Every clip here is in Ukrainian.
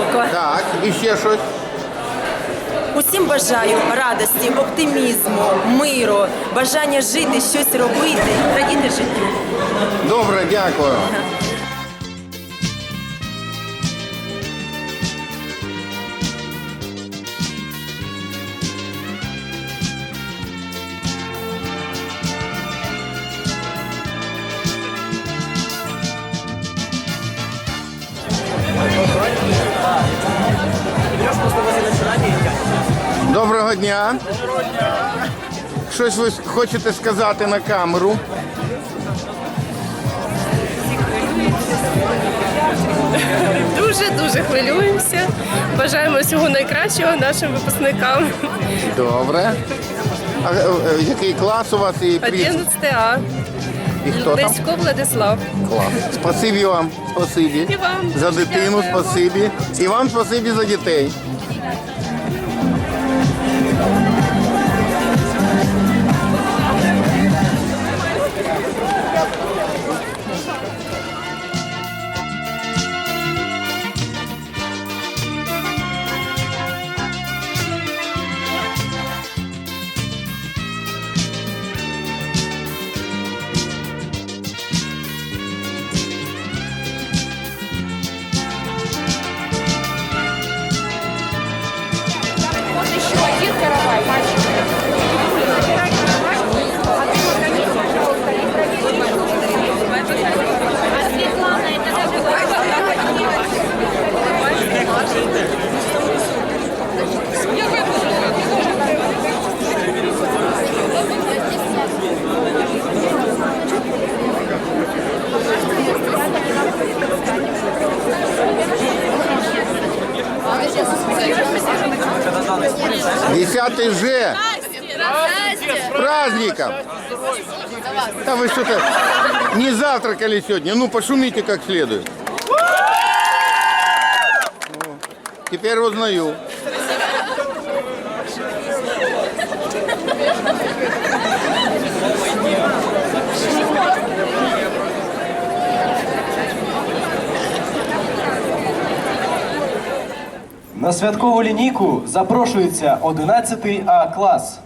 року. Так, і ще щось. Усім бажаю радості, оптимізму, миру, бажання жити, щось робити, радіти життю. Добре, дякую. Дня. Щось ви хочете сказати на камеру? Дуже дуже хвилюємося. Бажаємо всього найкращого нашим випускникам. Добре. А е, е, який клас у вас і прізвище? 11 А. І хто там? Лесько Владислав. Клас. Спасибі вам, спасибі. І вам. За дитину, спасибі. І вам спасибі за дітей. Десятый Ж. С праздником! Да вы что-то не завтракали сегодня. Ну, пошумите как следует. Теперь узнаю. На святкову лінійку запрошується 11 А клас.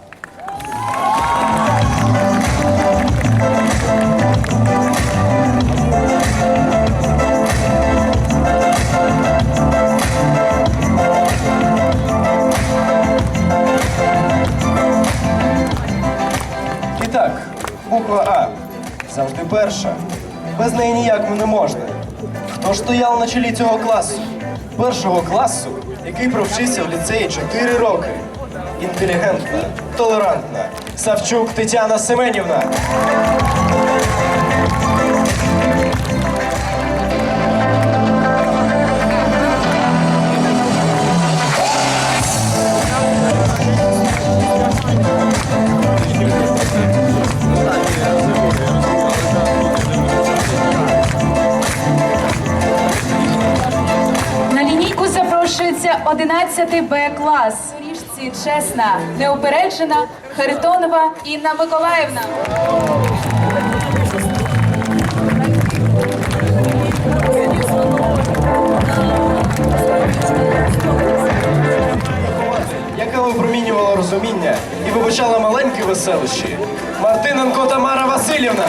Буква А завжди перша. Без неї ніяк не можна. Хто стояв на чолі цього класу? Першого класу, який провчився в ліцеї 4 роки. Інтелігентна, толерантна. Савчук Тетяна Семенівна. Запрошується 11 Б клас. У ріжці чесна, неупереджена Харитонова Інна Миколаївна. яка випромінювала розуміння і вибачала маленькі веселощі. Мартиненко Тамара Васильівна.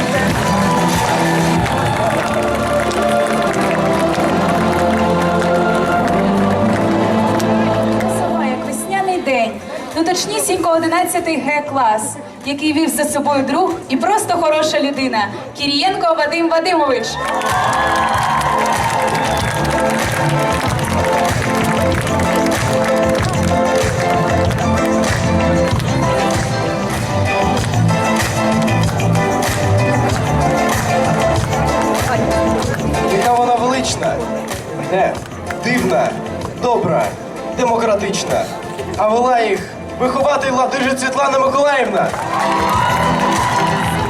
Точнісінько 11 Г клас, який вів за собою друг і просто хороша людина. Кірієнко Вадим Вадимович. Яка вона велична, не, дивна, добра, демократична. А вела їх вихователь Ладижа Світлана Миколаївна.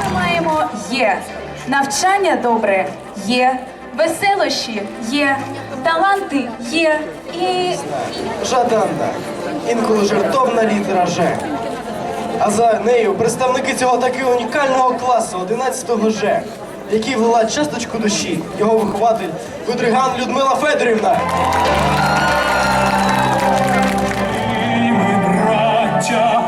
Ми маємо є. Навчання добре є. Веселощі є. Таланти є. І Жаданна, інколи жартовна літера Ж. А за нею представники цього таки унікального класу 11 Ж. який влила часточку душі, його вихователь Гудриган Людмила Федорівна. 야.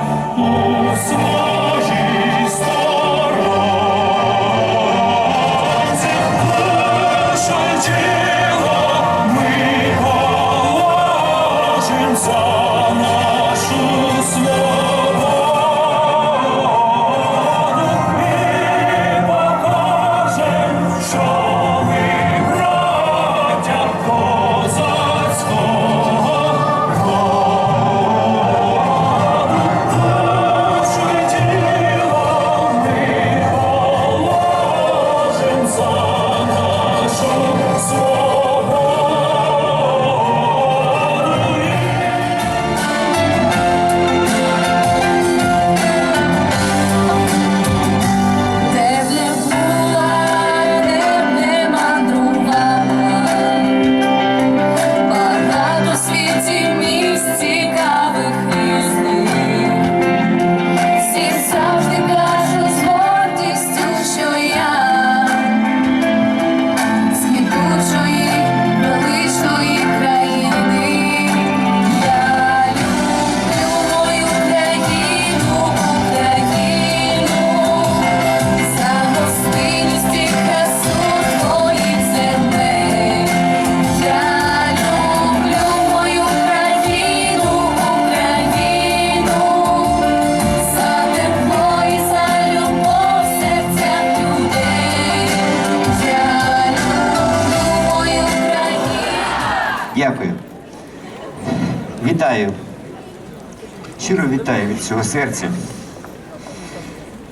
Щиро вітаю від всього серця.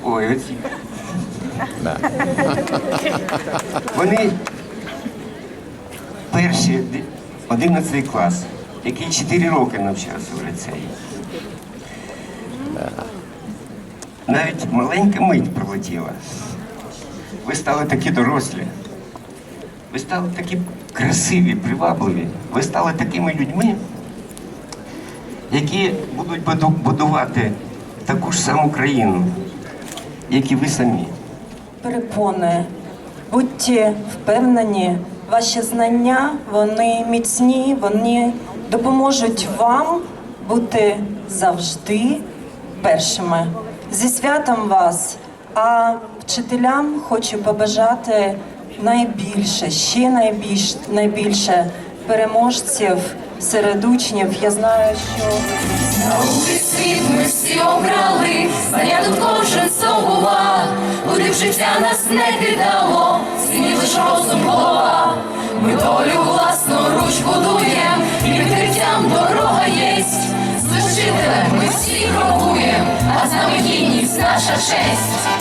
Ой, оці. Вони перші 11 клас, який 4 роки навчався в ліцеї. Навіть маленька мить пролетіла. Ви стали такі дорослі. Ви стали такі красиві, привабливі. Ви стали такими людьми, які будуть буду- будувати таку ж саму країну, як і ви самі. перепони. Будьте впевнені, ваші знання вони міцні, вони допоможуть вам бути завжди першими. Зі святом вас, а вчителям хочу побажати найбільше, ще найбільш, найбільше переможців серед учнів. Я знаю, що Науки світ ми всі обрали, знання тут кожен здобува, куди б життя нас не кидало, сині лиш розум голова. Ми долю власноруч будуєм, і відкриттям дорога єсть. З ми всі крокуєм, а з гідність наша честь.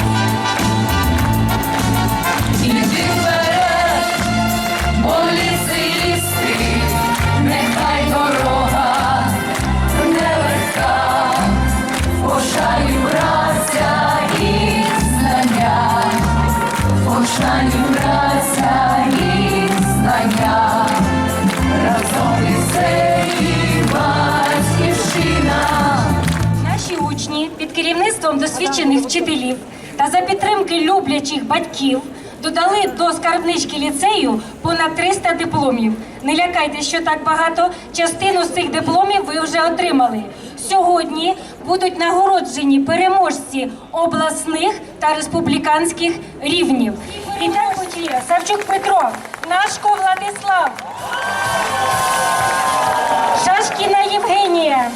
Досвідчених вчителів та за підтримки люблячих батьків додали до скарбнички ліцею понад 300 дипломів. Не лякайтеся, що так багато. Частину з цих дипломів ви вже отримали. Сьогодні будуть нагороджені переможці обласних та республіканських рівнів. І так учні Савчук Петро, Нашко Владислав, Шашкіна Євгенія.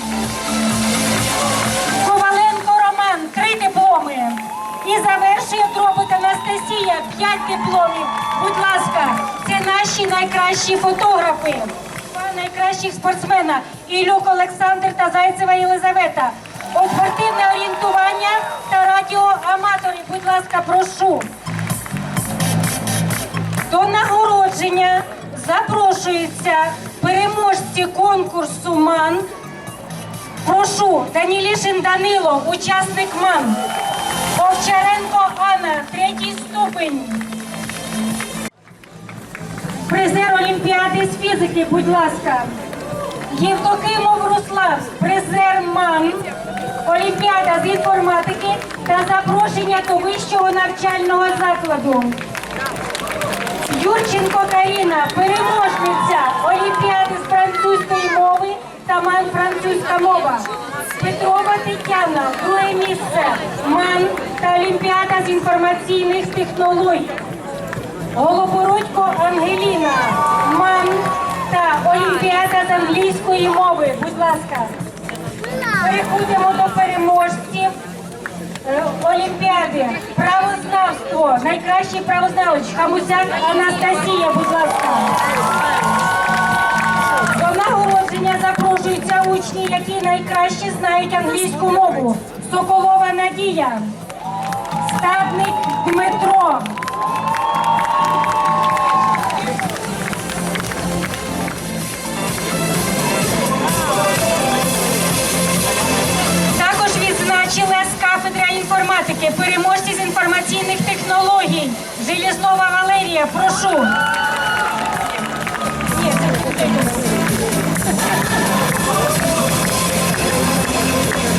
Дипломи. І завершує Дробик Анастасія, п'ять дипломів. Будь ласка, це наші найкращі фотографи. Два найкращих спортсмена Ілюк Олександр та Зайцева Єлизавета. О, Спортивне орієнтування та радіоаматори. Будь ласка, прошу. До нагородження запрошуються переможці конкурсу МАН Прошу, Данілішин Данило, учасник МАН. Овчаренко Анна, третій ступень. Призер Олімпіади з фізики, будь ласка. Євдокимов Руслав, призер МАН. Олімпіада з інформатики та запрошення до вищого навчального закладу. Юрченко Каріна, переможниця Олімпіади з французької мови та МАН французька мова. Петрова Тетяна, друге місце. МАН та Олімпіада з інформаційних технологій. Голобородько Ангеліна, МАН та Олімпіада з англійської мови. Будь ласка. Переходимо до переможців е, Олімпіади. Правознавство. Найкращий правознавець. Хамусяк Анастасія, будь ласка. До нагородження запрошуються учні, які найкраще знають англійську мову. Соколова Надія, Стадник Дмитро. Також відзначили з кафедра інформатики, переможці з інформаційних технологій. Железнова Валерія, прошу.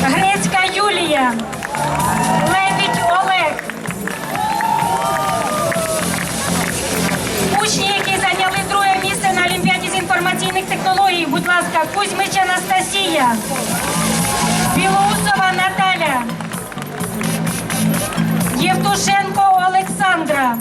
Грецька Юлія. Технологій. Будь ласка, Кузьмич Анастасія. Білоусова Наталя. Євтушенко Олександра.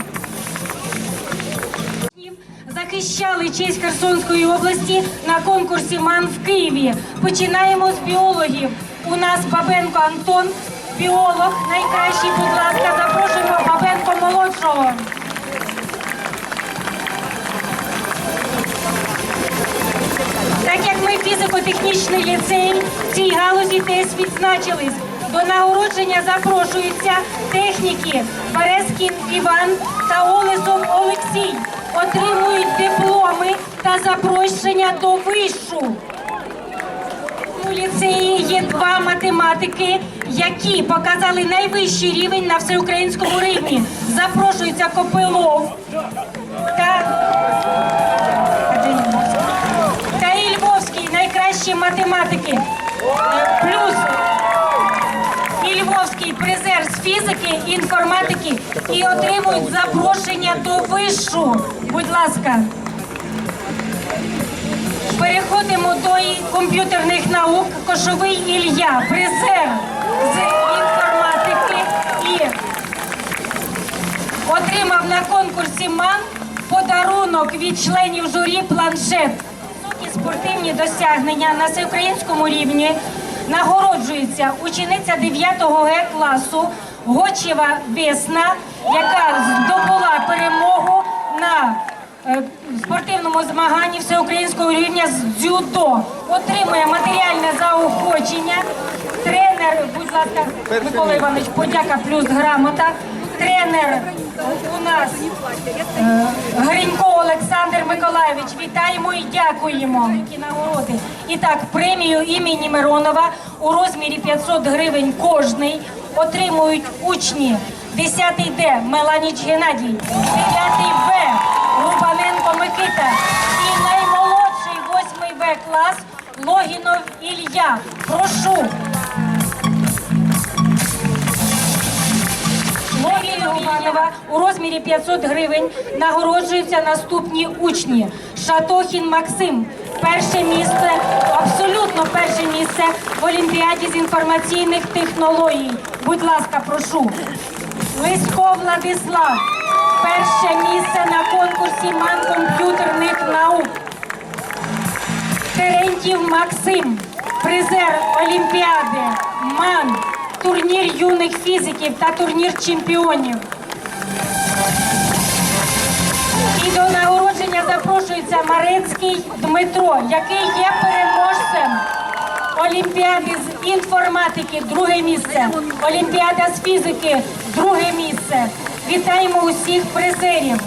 Захищали честь Херсонської області на конкурсі МАН в Києві. Починаємо з біологів. У нас Бабенко Антон, біолог, найкращий, будь ласка, запрошуємо Бабенко молодшого. Фізико-технічний ліцей, в цій галузі теж відзначились. До нагородження запрошуються техніки Березкін Іван та Олесов Олексій. Отримують дипломи та запрошення до вишу. У ліцеї є два математики, які показали найвищий рівень на всеукраїнському рівні. Запрошується Копилов найкращі математики. Плюс і Львовський призер з фізики, і інформатики і отримують запрошення до вишу. Будь ласка. Переходимо до комп'ютерних наук. Кошовий Ілля, призер з інформатики і отримав на конкурсі МАН подарунок від членів журі планшет. Спортивні досягнення на всеукраїнському рівні нагороджується учениця 9 Г класу Гочєва Весна, яка здобула перемогу на е, спортивному змаганні всеукраїнського рівня з дзюдо. Отримує матеріальне заохочення. Тренер, будь ласка, Микола Іванович, подяка плюс грамота. Тренер у нас е, Гринько Олександр Миколаєвич. Вітаємо і дякуємо. Нагороди. І так, премію імені Миронова у розмірі 500 гривень кожний отримують учні 10 Д Меланіч Геннадій, 9 В Рубаненко Микита і наймолодший 8 В клас Логінов Ілля. Прошу. Логінов Іванова у розмірі 500 гривень нагороджуються наступні учні. Шатохін Максим. Перше місце, абсолютно перше місце в Олімпіаді з інформаційних технологій. Будь ласка, прошу. Лисько Владислав. Перше місце на конкурсі МАН комп'ютерних наук. Терентів Максим, призер Олімпіади, МАН, турнір юних фізиків та турнір чемпіонів. І до нагородження запрошується Марецький Дмитро, який є переможцем Олімпіади з інформатики, друге місце, Олімпіада з фізики, друге місце. Вітаємо усіх призерів.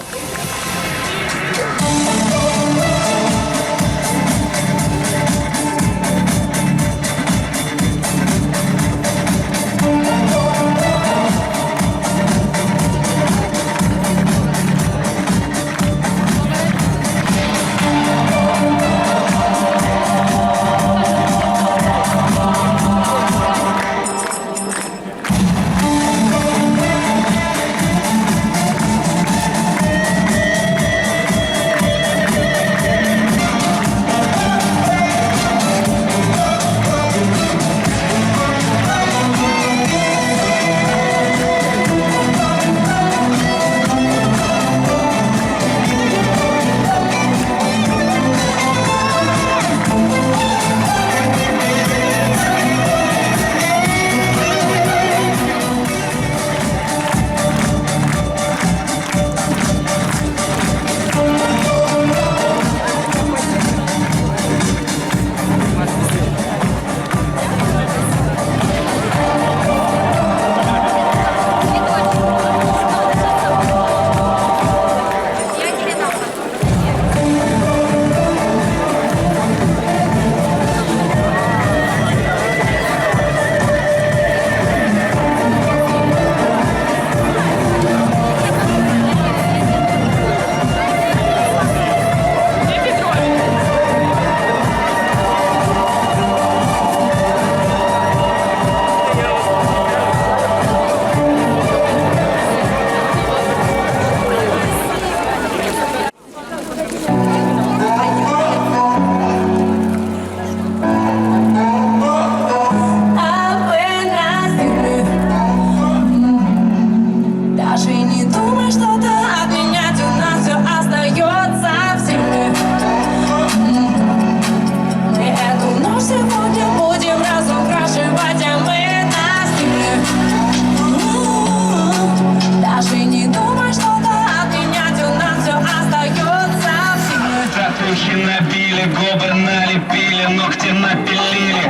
Набили, губы налепили, ногти напилили.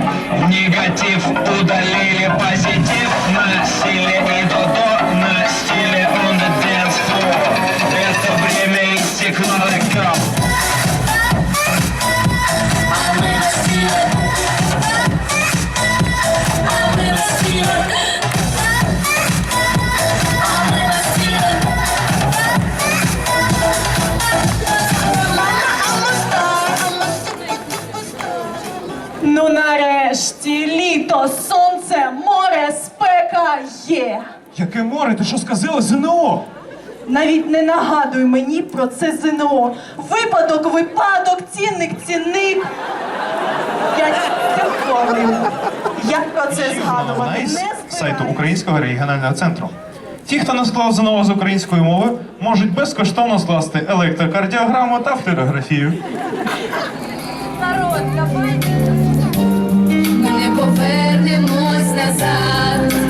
Негатив удалили, позитив носили. И до до на Яке море, ти що сказала ЗНО? Навіть не нагадуй мені про це ЗНО. Випадок, випадок, цінник, цінник. Я тільки. Як про це згадувати? Не збираюсь. сайту Українського регіонального центру. Ті, хто не склав ЗНО з української мови, можуть безкоштовно скласти електрокардіограму та флюорографію. Ми не повернемось назад.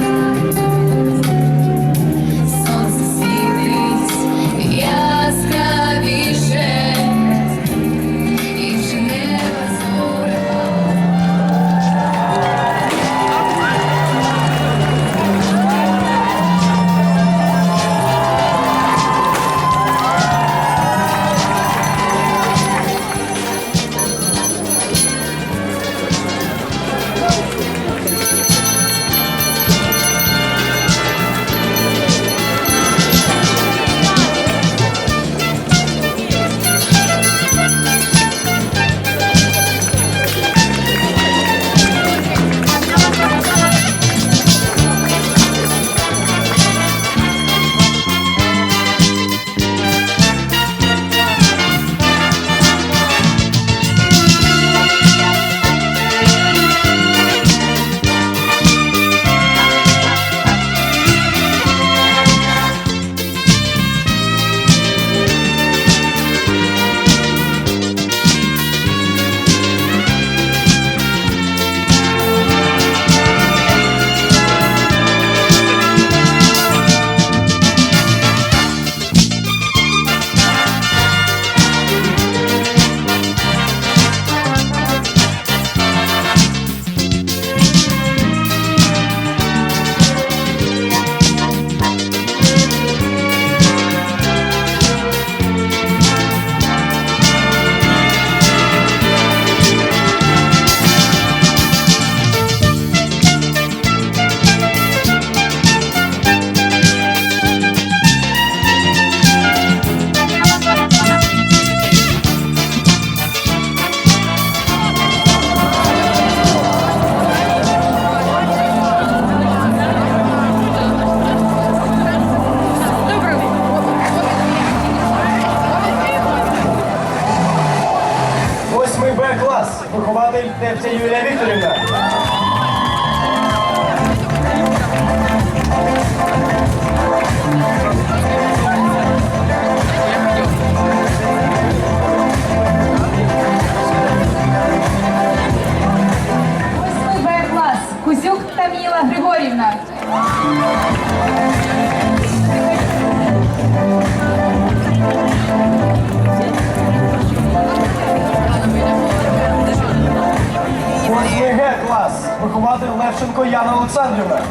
Левченко Яна Олександрівна.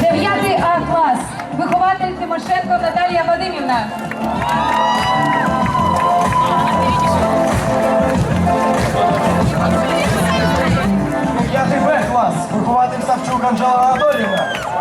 Дев'ятий А клас. Вихователь Тимошенко Наталія Вадимівна. П'ятий Б клас. Вихователь Савчук Анжела Анатоліївна.